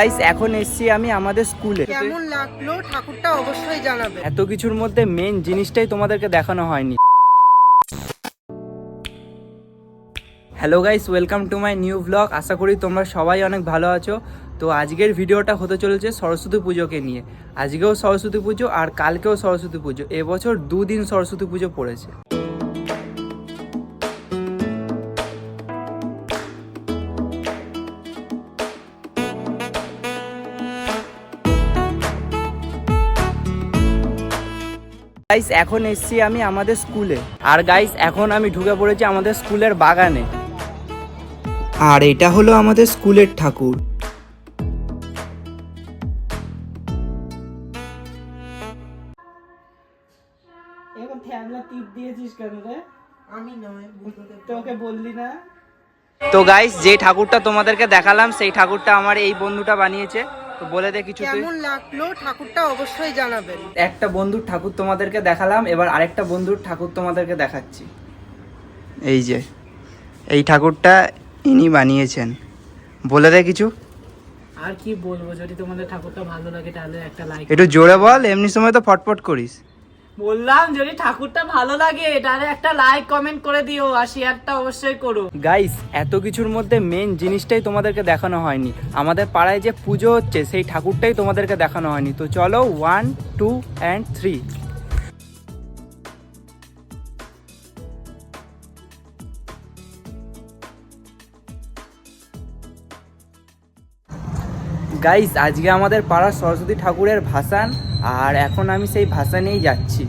Guys এখন এসছি আমি আমাদের স্কুলে। কেমন লাগল? ঠাকুরটা অবশ্যই জানাবে। এত কিছুর মধ্যে মেন জিনিসটাই তোমাদেরকে দেখানো হয়নি। Hello guys welcome to my new blog আশা করি তোমরা সবাই অনেক ভালো আছো। তো আজকের ভিডিওটা হতে চলেছে সরস্বতী পুজোকে নিয়ে। আজকেও সরস্বতী পুজো আর কালকেও সরস্বতী পুজো। এবছর দুদিন সরস্বতী পুজো পড়েছে। গাইস এখন এসছি আমি আমাদের স্কুলে। আর গাইস এখন আমি ঢুকে পড়েছি আমাদের স্কুলের বাগানে। আর এটা হলো আমাদের স্কুলের ঠাকুর। তো গাইস যে ঠাকুরটা তোমাদেরকে দেখালাম সেই ঠাকুরটা আমার এই বন্ধুটা বানিয়েছে। তো বলে দে কিছু কেমন লাগল ঠাকুরটা অবশ্যই জানাবেন। একটা বন্ধুর ঠাকুর তোমাদেরকে দেখালাম এবার আরেকটা বন্ধুর ঠাকুর তোমাদেরকে দেখাচ্ছি। এই যে এই ঠাকুরটা ইনি বানিয়েছেন। বলে দে কিছু। আর কি বলব যদি তোমাদের ঠাকুরটা ভালো লাগে তাহলে একটা লাইক একটু জোরে বল এমনি সময় তো ফটফট করিস। বললাম যদি ঠাকুরটা ভালো লাগে, তাহলে একটা লাইক কমেন্ট করে দিও আর শেয়ারটা অবশ্যই করো। গাইস এত কিছুর মধ্যে মেন জিনিসটাই তোমাদেরকে দেখানো হয়নি। আমাদের পাড়ায় যে পুজো হচ্ছে, সেই ঠাকুরটাই তোমাদেরকে দেখানো হয়নি। তো চলো one two and three guys আজকে আমাদের পাড়ার সরস্বতী ঠাকুরের ভাসান আর এখন আমি সেই ভাসানেই যাচ্ছি।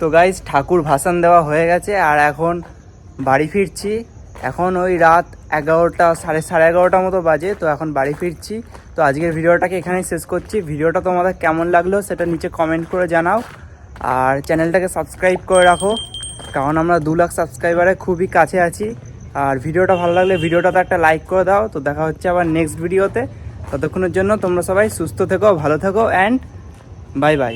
তো গাইজ ঠাকুর ভাসান দেওয়া হয়ে গেছে, আর এখন বাড়ি ফিরছি। এখন ওই রাত এগারোটা, সাড়ে সাড়ে এগারোটার মতো বাজে, তো এখন বাড়ি ফিরছি। তো আজকের ভিডিওটাকে এখানেই শেষ করছি। ভিডিওটা তোমাদের কেমন লাগল সেটা নিচে কমেন্ট করে জানাও। আর চ্যানেলটাকে সাবস্ক্রাইব করে রাখো, কারণ আমরা দু লাখ সাবস্ক্রাইবারে খুবই কাছে আছি। আর ভিডিওটা ভালো লাগলে ভিডিওটাতে একটা লাইক করে দাও। তো দেখা হচ্ছে আবার নেক্সট ভিডিওতে ততক্ষণের জন্য তোমরা সবাই সুস্থ থেকো, ভালো থেকো অ্যান্ড বাই বাই